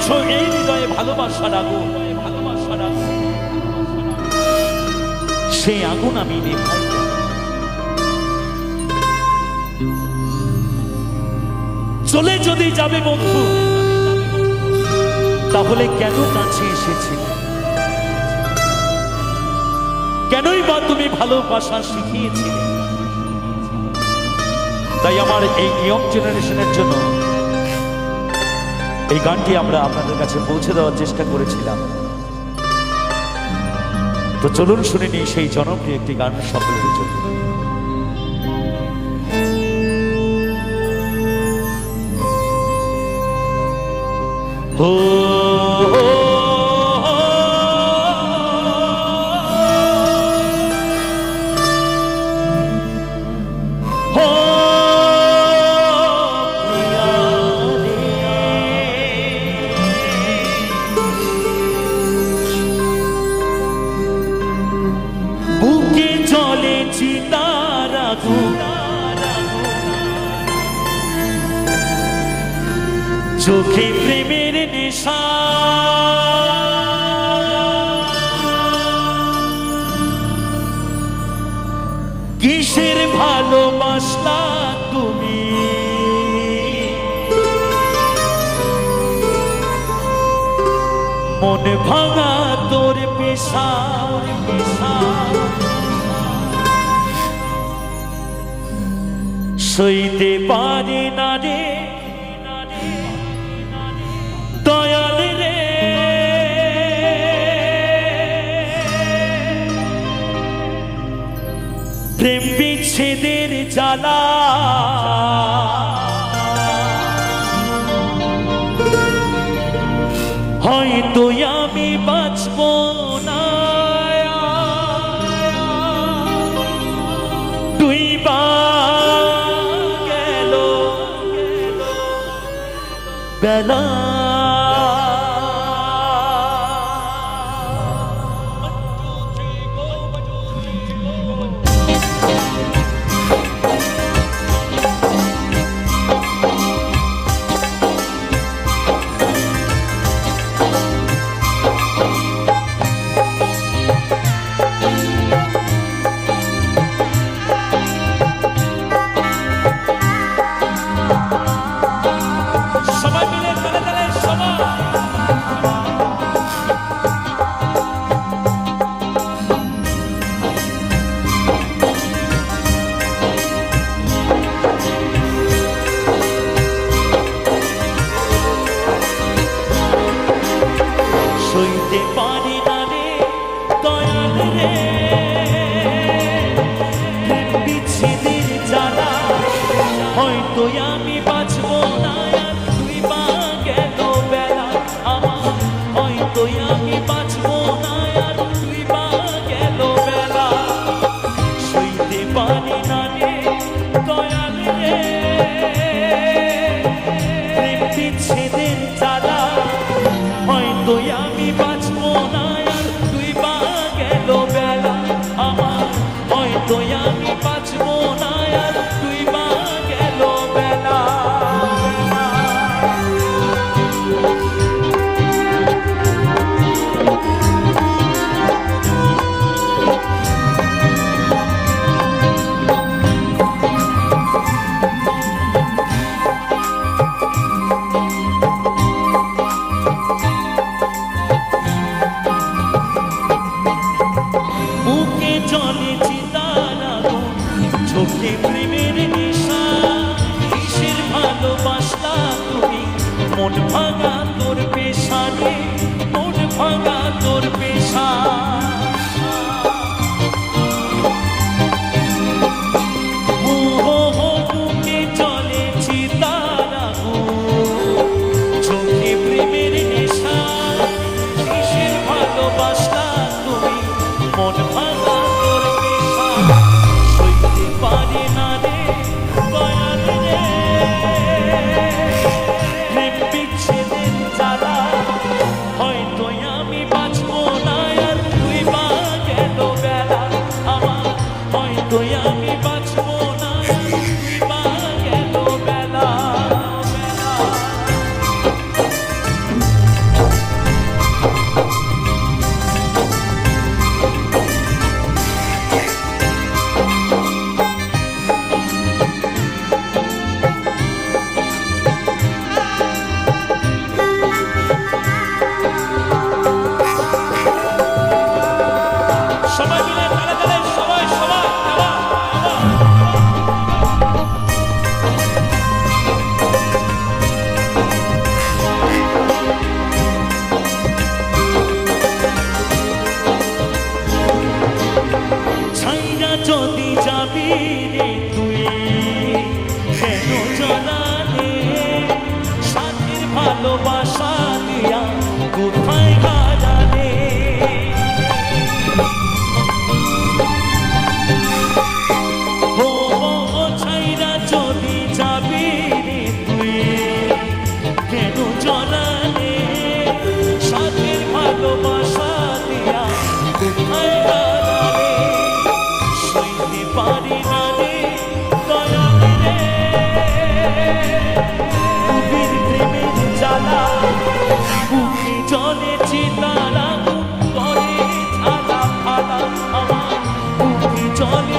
জ্বলছো এই হৃদয়ে ভালোবাসার আগুন ভালোবাসার সেই আগুন আমি নেভাই চলে যদি যাবে বন্ধু, তাহলে কেন কাছে এসেছিলে? কেনই বা তুমি ভালোবাসা শিখিয়েছিলে? তাই আমার এই ইয়ং জেনারেশনের জন্য এই গানটি আমরা আপনাদের কাছে পৌঁছে দেওয়ার চেষ্টা করেছিলাম। তো চলুন শুনে নিই সেই জনপ্রিয় একটি গান সকলের জন্য। ও চোখে প্রেমের নেশা। কিসের ভালোবাসলা তুমি? মন ভাঙা তোর পেশা সইতে পারি না রে জ্বালা হয়তো আমি বাঁচব না। তুই গেল। বেলা সইতে পারি না রে, দয়াল রে। বিচ্ছেদের জ্বালা, হয়তো আমি বাঁচব না তুই মা গেল বেলা? আমার হয়তো আমি বাঁচব না তুই মা গেল বেলা? সইতে পারি না রে, দয়াল রে। বিচ্ছেদের জ্বালা হয়তো আমি বা যে প্রেমের নেশা, কিসের ভালোবাসা তুমি? মন ভাঙা তোর পেশা রে মন ভাঙা তোর পেশা। ভালোবাসা তুমি? মন ভাঙা যদি যাবি রে তুই কেন Johnny.